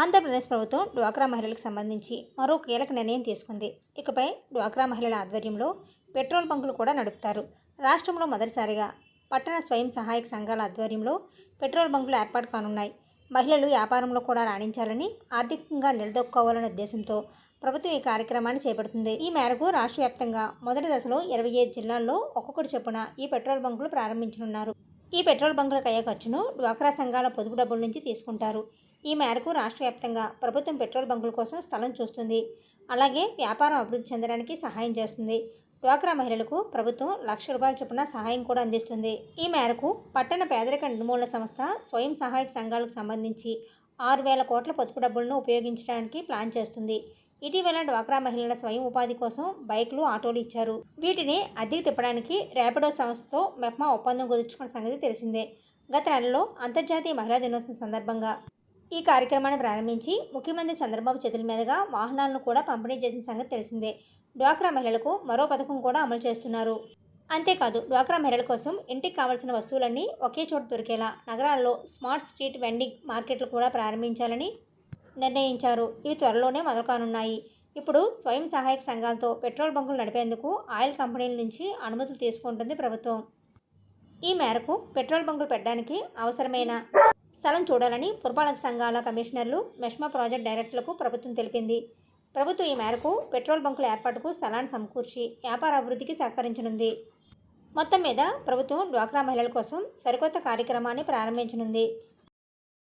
ఆంధ్రప్రదేశ్ ప్రభుత్వం డ్వాక్రా మహిళలకు సంబంధించి మరో కీలక నిర్ణయం తీసుకుంది. ఇకపై డ్వాక్రా మహిళల ఆధ్వర్యంలో పెట్రోల్ బంకులు కూడా నడుపుతారు. రాష్ట్రంలో మొదటిసారిగా పట్టణ స్వయం సహాయక సంఘాల ఆధ్వర్యంలో పెట్రోల్ బంకులు ఏర్పాటు కానున్నాయి. మహిళలు వ్యాపారంలో కూడా రాణించాలని ఆర్థికంగా నిలదొక్కోవాలనే ఉద్దేశంతో ప్రభుత్వం ఈ కార్యక్రమాన్ని చేపడుతుంది. ఈ మేరకు రాష్ట్ర వ్యాప్తంగా మొదటి దశలో ఇరవై ఐదు జిల్లాల్లో ఒక్కొక్కటి చొప్పున ఈ పెట్రోల్ బంకులు ప్రారంభించనున్నారు. ఈ పెట్రోల్ బంకులకు అయ్యే ఖర్చును డ్వాక్రా సంఘాల పొదుపు డబ్బుల నుంచి తీసుకుంటారు. ఈ మేరకు రాష్ట్ర వ్యాప్తంగా ప్రభుత్వం పెట్రోల్ బంకుల కోసం స్థలం చూస్తుంది. అలాగే వ్యాపారం అభివృద్ధి చెందడానికి సహాయం చేస్తుంది. డ్వాక్రా మహిళలకు ప్రభుత్వం లక్ష రూపాయల చొప్పున సహాయం కూడా అందిస్తుంది. ఈ మేరకు పట్టణ పేదరిక నిర్మూలన సంస్థ స్వయం సహాయక సంఘాలకు సంబంధించి ఆరు వేల కోట్ల పొదుపు డబ్బులను ఉపయోగించడానికి ప్లాన్ చేస్తుంది. ఇటీవల డ్వాక్రా మహిళల స్వయం ఉపాధి కోసం బైకులు ఆటోలు ఇచ్చారు. వీటిని అద్దెకు తిప్పడానికి ర్యాపిడో సంస్థతో మెప్మా ఒప్పందం కుదుర్చుకున్న సంగతి తెలిసిందే. గత నెలలో అంతర్జాతీయ మహిళా దినోత్సవం సందర్భంగా ఈ కార్యక్రమాన్ని ప్రారంభించి ముఖ్యమంత్రి చంద్రబాబు చేతుల మీదుగా వాహనాలను కూడా పంపిణీ చేసిన సంగతి తెలిసిందే. డ్వాక్రా మహిళలకు మరో పథకం కూడా అమలు చేస్తున్నారు. అంతేకాదు డ్వాక్రా మహిళల కోసం ఇంటికి కావాల్సిన వస్తువులన్నీ ఒకే చోట దొరికేలా నగరాల్లో స్మార్ట్ స్ట్రీట్ వెండింగ్ మార్కెట్లు కూడా ప్రారంభించాలని నిర్ణయించారు. ఇవి త్వరలోనే మొదలు కానున్నాయి ఇప్పుడు స్వయం సహాయక సంఘాలతో పెట్రోల్ బంకులు నడిపేందుకు ఆయిల్ కంపెనీల నుంచి అనుమతులు తీసుకుంటుంది ప్రభుత్వం. ఈ మేరకు పెట్రోల్ బంకులు పెట్టడానికి అవసరమైన స్థలం చూడాలని పురపాలక సంఘాల కమిషనర్లు మెష్మా ప్రాజెక్ట్ డైరెక్టర్లకు ప్రభుత్వం తెలిపింది. ప్రభుత్వం ఈ మేరకు పెట్రోల్ బంకుల ఏర్పాటుకు స్థలాన్ని సమకూర్చి వ్యాపార అభివృద్ధికి సహకరించనుంది. మొత్తం మీద ప్రభుత్వం డ్వాక్రా మహిళల కోసం సరికొత్త కార్యక్రమాన్ని ప్రారంభించనుంది.